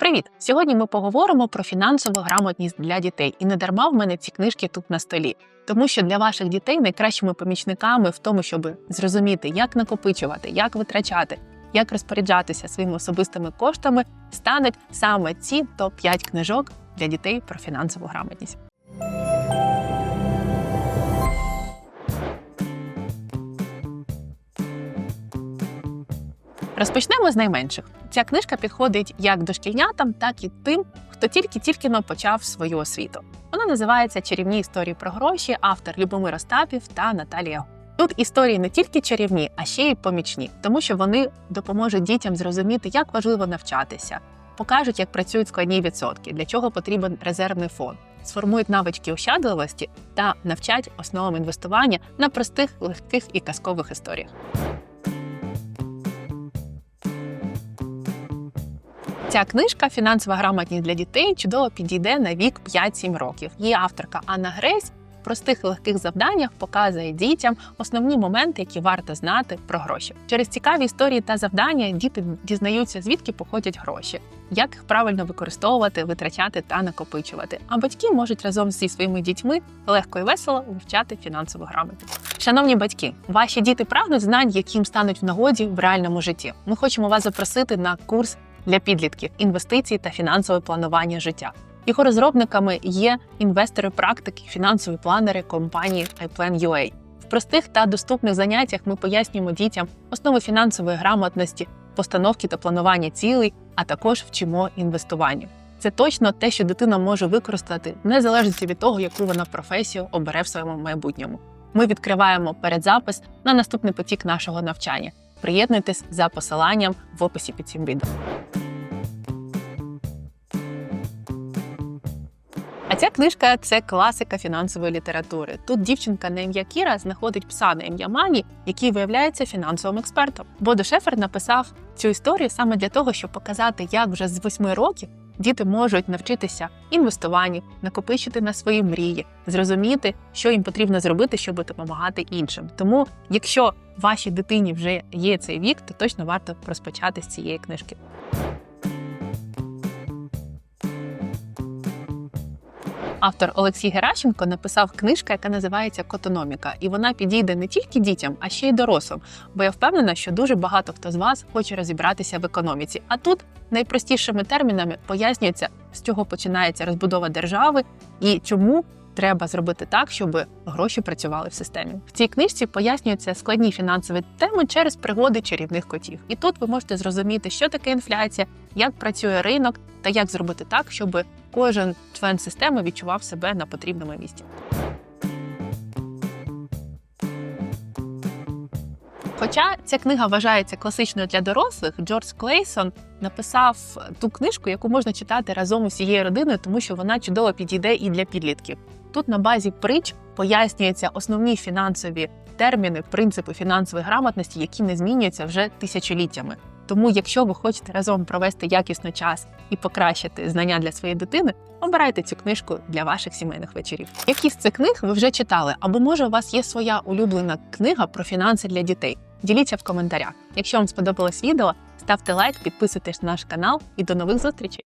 Привіт! Сьогодні ми поговоримо про фінансову грамотність для дітей. І не дарма в мене ці книжки тут на столі, тому що для ваших дітей найкращими помічниками в тому, щоб зрозуміти, як накопичувати, як витрачати, як розпоряджатися своїми особистими коштами, стануть саме ці топ-5 книжок для дітей про фінансову грамотність. Розпочнемо з найменших. Ця книжка підходить як дошкільнятам, так і тим, хто тільки-тільки но почав свою освіту. Вона називається Чарівні історії про гроші, автор Любомир Остапів та Наталія. Тут історії не тільки чарівні, а ще й помічні, тому що вони допоможуть дітям зрозуміти, як важливо навчатися, покажуть, як працюють складні відсотки, для чого потрібен резервний фонд, сформують навички ощадливості та навчать основам інвестування на простих, легких і казкових історіях. Ця книжка Фінансова грамотність для дітей чудово підійде на вік 5-7 років. Її авторка Анна Гресь в простих легких завданнях показує дітям основні моменти, які варто знати про гроші. Через цікаві історії та завдання діти дізнаються, звідки походять гроші, як їх правильно використовувати, витрачати та накопичувати. А батьки можуть разом зі своїми дітьми легко і весело вивчати фінансову грамотність. Шановні батьки, ваші діти прагнуть знань, яким стануть в нагоді в реальному житті. Ми хочемо вас запросити на курс для підлітків інвестиції та фінансове планування життя. Його розробниками є інвестори практики, фінансові планери компанії iPlan.ua. В простих та доступних заняттях ми пояснюємо дітям основи фінансової грамотності, постановки та планування цілей, а також вчимо інвестуванню. Це точно те, що дитина може використати незалежно від того, яку вона професію обере в своєму майбутньому. Ми відкриваємо передзапис на наступний потік нашого навчання. Приєднуйтесь за посиланням в описі під цим відео. А ця книжка це класика фінансової літератури. Тут дівчинка на ім'я Кіра знаходить пса на ім'я Мані, який виявляється фінансовим експертом. Бодо Шефер написав цю історію саме для того, щоб показати, як вже з восьми років діти можуть навчитися інвестуванню, накопичити на свої мрії, зрозуміти, що їм потрібно зробити, щоб допомагати іншим. Тому, якщо вашій дитині вже є цей вік, то точно варто розпочати з цієї книжки. Автор Олексій Геращенко написав книжку, яка називається Котономіка, і вона підійде не тільки дітям, а ще й дорослим. Бо я впевнена, що дуже багато хто з вас хоче розібратися в економіці. А тут найпростішими термінами пояснюється, з чого починається розбудова держави і чому треба зробити так, щоб гроші працювали в системі. В цій книжці пояснюються складні фінансові теми через пригоди чарівних котів. І тут ви можете зрозуміти, що таке інфляція, як працює ринок та як зробити так, щоб кожен член системи відчував себе на потрібному місці. Хоча ця книга вважається класичною для дорослих, Джордж Клейсон написав ту книжку, яку можна читати разом із всією родиною, тому що вона чудово підійде і для підлітків. Тут на базі притч пояснюються основні фінансові терміни, принципи фінансової грамотності, які не змінюються вже тисячоліттями. Тому, якщо ви хочете разом провести якісно час і покращити знання для своєї дитини, обирайте цю книжку для ваших сімейних вечорів. Які з цих книг ви вже читали? Або може у вас є своя улюблена книга про фінанси для дітей? Діліться в коментарях. Якщо вам сподобалось відео, ставте лайк, підписуйтесь на наш канал і до нових зустрічей!